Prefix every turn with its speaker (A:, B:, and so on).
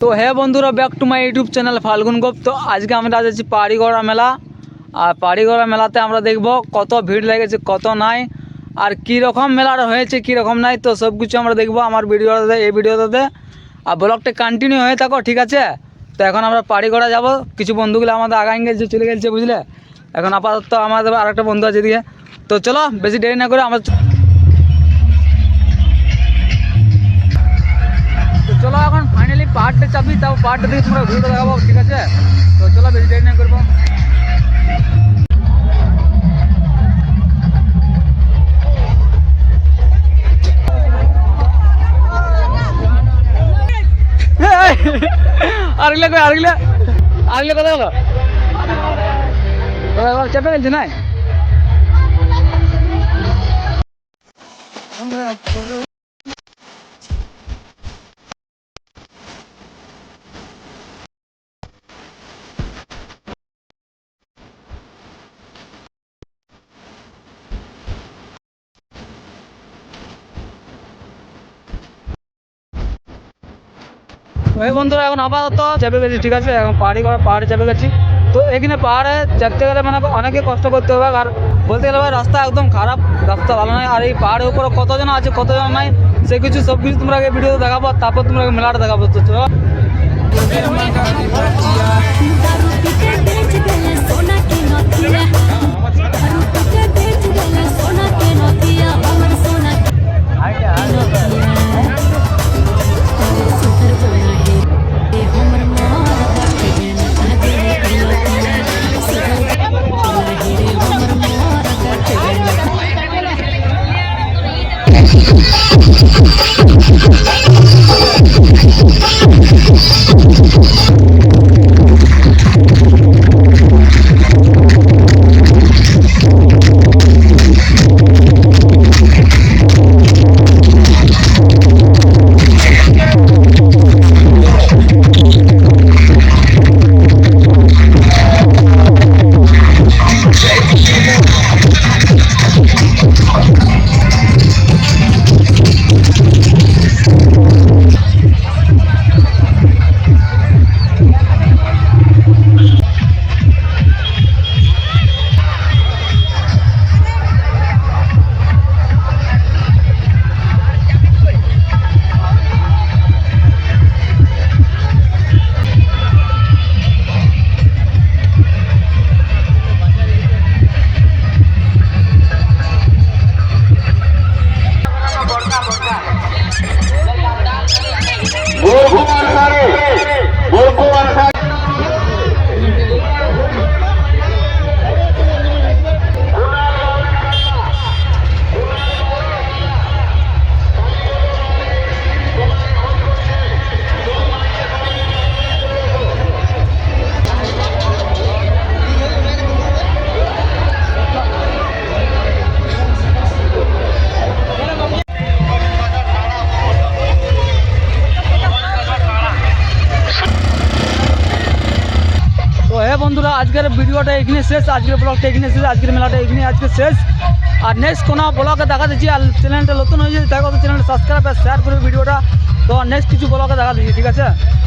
A: তো হ্যাঁ বন্ধুরা back to my YouTube channel Falgun Gop তো আজকে আমরা যাচ্ছি পাড়িগড়া মেলা। আর পাড়িগড়া মেলাতে আমরা দেখব কত ভিড় লেগেছে, কত নাই, আর কী রকম মেলাটা হয়েছে কী রকম নাই, তো সব কিছু আমরা দেখব আমার ভিডিওটাতে এই ভিডিওটাতে আর ব্লগটা কন্টিনিউ হয়ে থাকো, ঠিক আছে? তো এখন আমরা পাড়িগড়া যাব। কিছু বন্ধুগুলো আমাদের আগাই গেছে, চলে গেছে, বুঝলে? এখন আপাতত আমাদের আরেকটা বন্ধু আছে এদিকে। তো চলো, বেশি দেরি না করে আমরা ফাইনালি পাহাড়টা চাপি তাও পাহাড়টা দিয়ে তোমরা ঘুরে দেখাবো ঠিক আছে তো চলো বেশি দেরি না করব আরেকলে কই আরেকলে আরেকলে কথা বলো চেপে গেছে নাই ওই বন্ধুরা, এখন আপাতত চেপে গেছি, ঠিক আছে? এখন পাহাড়ি করা পাহাড়ে চেপে গেছি। তো এখানে পাহাড়ে চাপতে গেলে মানে অনেকে কষ্ট করতে হবে, আর বলতে গেলে ভাই, রাস্তা একদম খারাপ, রাস্তা ভালো নয়। আর এই পাহাড়ের উপরে কতজন আছে, কতজন নাই, সে কিছু সব কিছু তোমরা আগে ভিডিও দেখাবো তারপর তোমরা মেলাটা দেখাবো। তো Shoot, shoot. বন্ধুরা, আজকের ভিডিওটা এখানে শেষ, আজকের ব্লগটা এখানে শেষ, আজকের মেলাটা এখানে আজকে শেষ। আর নেক্সট কোনো ব্লগে দেখা দিচ্ছি, আর চ্যানেলটা নতুন হয়েছে, দেখো চ্যানেলটা সাবস্ক্রাইব আর শেয়ার করে ভিডিওটা। তো নেক্সট কিছু ব্লগে দেখা দিচ্ছি, ঠিক আছে?